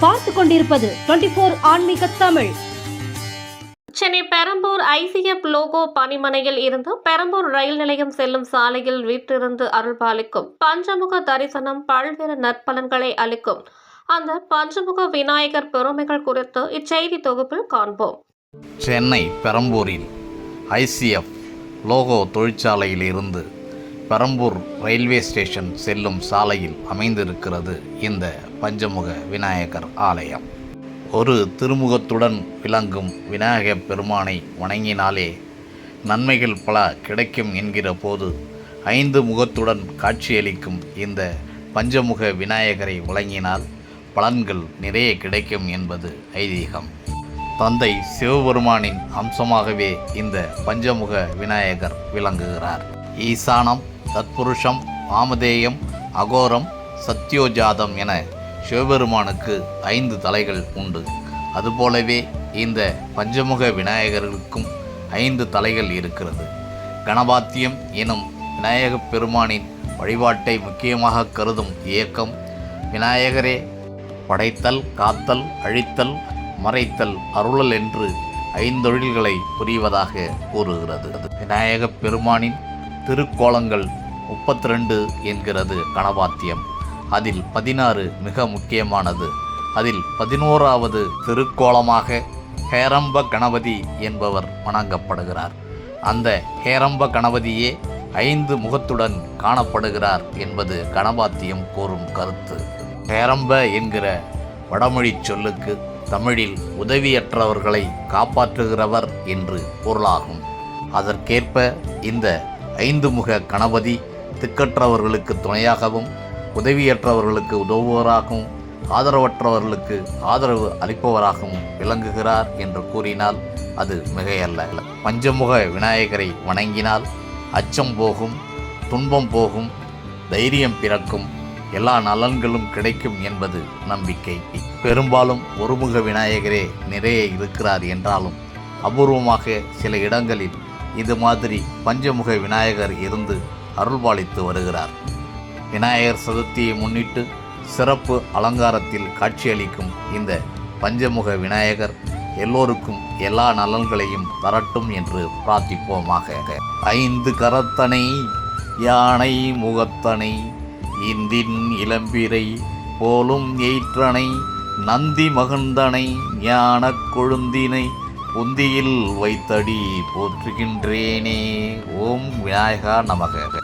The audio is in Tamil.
பார்த்து கொண்டிருப்பது டுவெண்டி போர் ஆன்மீக தமிழ். சென்னை பெரம்பூர் ஐசிஎஃப் லோகோ பணிமனையில் இருந்து பெரம்பூர் ரயில் நிலையம் செல்லும் சாலையில் வீட்டிலிருந்து அருள்பாலிக்கும். பஞ்சமுக தரிசனம் பல்வேறு நற்பலன்களை அளிக்கும். அந்த பஞ்சமுக விநாயகர் பெருமைகள் குறித்து இச்செய்தி தொகுப்பில் காண்போம். சென்னை பெரம்பூரில் ஐசிஎஃப் லோகோ தொழிற்சாலையில் இருந்து பெரம்பூர் ரயில்வே ஸ்டேஷன் செல்லும் சாலையில் அமைந்திருக்கிறது இந்த பஞ்சமுக விநாயகர் ஆலயம். ஒரு திருமுகத்துடன் விளங்கும் விநாயகப் பெருமானை வணங்கினாலே நன்மைகள் பல கிடைக்கும் என்கிற போது ஐந்து முகத்துடன் காட்சியளிக்கும் இந்த பஞ்சமுக விநாயகரை வழங்கினால் பலன்கள் நிறைய கிடைக்கும் என்பது ஐதீகம். தந்தை சிவபெருமானின் அம்சமாகவே இந்த பஞ்சமுக விநாயகர் விளங்குகிறார். ஈசானம் தத்புருஷம் ஆமதேயம் அகோரம் சத்யோஜாதம் என சிவபெருமானுக்கு ஐந்து தலைகள் உண்டு. அதுபோலவே இந்த பஞ்சமுக விநாயகர்களுக்கும் ஐந்து தலைகள் இருக்கிறது. கணபாத்தியம் எனும் விநாயகப் பெருமானின் வழிபாட்டை முக்கியமாக கருதும் இயக்கம் விநாயகரே படைத்தல் காத்தல் அழித்தல் மறைத்தல் அருளல் என்று ஐந்தொழில்களை புரிவதாக கூறுகிறது. விநாயகப் பெருமானின் திருக்கோலங்கள் முப்பத்தி ரெண்டு என்கிறது கணபாத்தியம் அதில் பதினாறு மிக முக்கியமானது. அதில் பதினோராவது திருக்கோலமாக ஹேரம்ப கணபதி என்பவர் வணங்கப்படுகிறார். அந்த ஹேரம்ப கணபதியே ஐந்து முகத்துடன் காணப்படுகிறார் என்பது கணபாத்தியம் கூறும் கருத்து. ஹேரம்ப என்கிற வடமொழிச் சொல்லுக்கு தமிழில் உதவியற்றவர்களை காப்பாற்றுகிறவர் என்று பொருளாகும். அதற்கேற்ப இந்த ஐந்து முக கணபதி திக்கற்றவர்களுக்கு துணையாகவும் உதவியற்றவர்களுக்கு உதவுவராகவும் ஆதரவற்றவர்களுக்கு ஆதரவு அளிப்பவராகவும் விளங்குகிறார் என்று கூறினால் அது மிகையல்ல. பஞ்சமுக விநாயகரை வணங்கினால் அச்சம் போகும் துன்பம் போகும் தைரியம் பிறக்கும் எல்லா நலன்களும் கிடைக்கும் என்பது நம்பிக்கை. பெரும்பாலும் ஒருமுக விநாயகரே நிறைய இருக்கிறார் என்றாலும் அபூர்வமாக சில இடங்களில் இது மாதிரி பஞ்சமுக விநாயகர் இருந்து அருள்பாலித்து வருகிறார். விநாயகர் சதுர்த்தியை முன்னிட்டு சிறப்பு அலங்காரத்தில் காட்சியளிக்கும் இந்த பஞ்சமுக விநாயகர் எல்லோருக்கும் எல்லா நலன்களையும் தரட்டும் என்று பிரார்த்திப்போமாக. ஐந்து கரத்தனை யானை முகத்தனை இந்தின் இளம்பிரை போலும் எயிற்றனை நந்தி மகந்தனை ஞானக் கொழுந்தினை புந்தியில் வைத்தடி போற்றுகின்றேனே. ஓம் விநாயகா நமக.